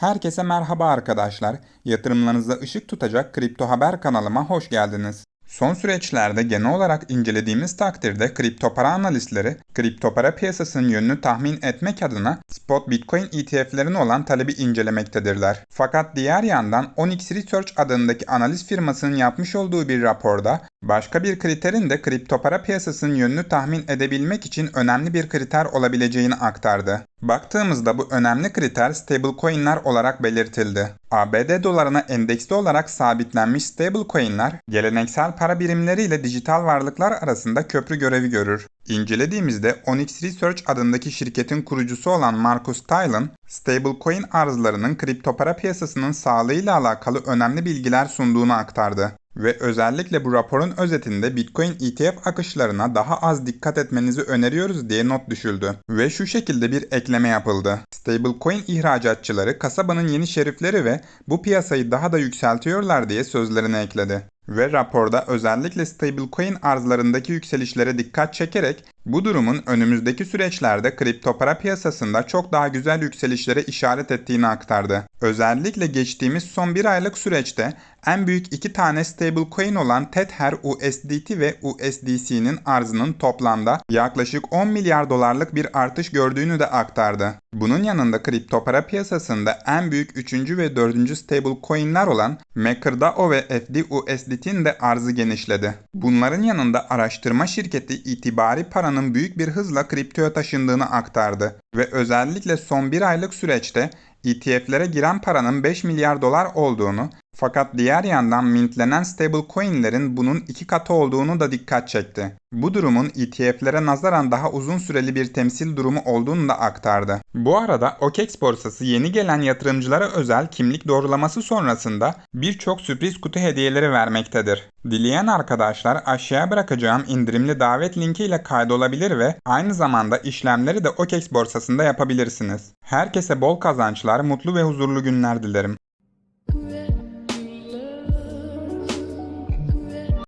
Herkese merhaba arkadaşlar. Yatırımlarınıza ışık tutacak Kripto Haber kanalıma hoş geldiniz. Son süreçlerde genel olarak incelediğimiz takdirde kripto para analistleri, kripto para piyasasının yönünü tahmin etmek adına spot bitcoin ETF'lerine olan talebi incelemektedirler. Fakat diğer yandan Onyx Research adındaki analiz firmasının yapmış olduğu bir raporda başka bir kriterin de kripto para piyasasının yönünü tahmin edebilmek için önemli bir kriter olabileceğini aktardı. Baktığımızda bu önemli kriter stablecoin'ler olarak belirtildi. ABD dolarına endeksli olarak sabitlenmiş stablecoin'ler geleneksel para birimleriyle dijital varlıklar arasında köprü görevi görür. İncelediğimizde Onyx Research adındaki şirketin kurucusu olan Marcus Tylen, stablecoin arzlarının kripto para piyasasının sağlığıyla alakalı önemli bilgiler sunduğunu aktardı. Ve özellikle bu raporun özetinde Bitcoin ETF akışlarına daha az dikkat etmenizi öneriyoruz diye not düşüldü. Ve şu şekilde bir ekleme yapıldı. Stablecoin ihracatçıları kasabanın yeni şerifleri ve bu piyasayı daha da yükseltiyorlar diye sözlerine ekledi. Ve raporda özellikle stablecoin arzlarındaki yükselişlere dikkat çekerek bu durumun önümüzdeki süreçlerde kripto para piyasasında çok daha güzel yükselişlere işaret ettiğini aktardı. Özellikle geçtiğimiz son bir aylık süreçte en büyük iki tane stablecoin olan Tether USDT ve USDC'nin arzının toplamda yaklaşık 10 milyar dolarlık bir artış gördüğünü de aktardı. Bunun yanında kripto para piyasasında en büyük 3. ve 4. stablecoin'ler olan MakerDAO ve FDUSDT'nin de arzı genişledi. Bunların yanında araştırma şirketi itibari paranın büyük bir hızla kriptoya taşındığını aktardı ve özellikle son bir aylık süreçte ETF'lere giren paranın 5 milyar dolar olduğunu fakat diğer yandan mintlenen stablecoin'lerin bunun iki katı olduğunu da dikkat çekti. Bu durumun ETF'lere nazaran daha uzun süreli bir temsil durumu olduğunu da aktardı. Bu arada OKEX borsası yeni gelen yatırımcılara özel kimlik doğrulaması sonrasında birçok sürpriz kutu hediyeleri vermektedir. Dileyen arkadaşlar aşağıya bırakacağım indirimli davet linki ile kaydolabilir ve aynı zamanda işlemleri de OKEX borsasında yapabilirsiniz. Herkese bol kazançlar, mutlu ve huzurlu günler dilerim.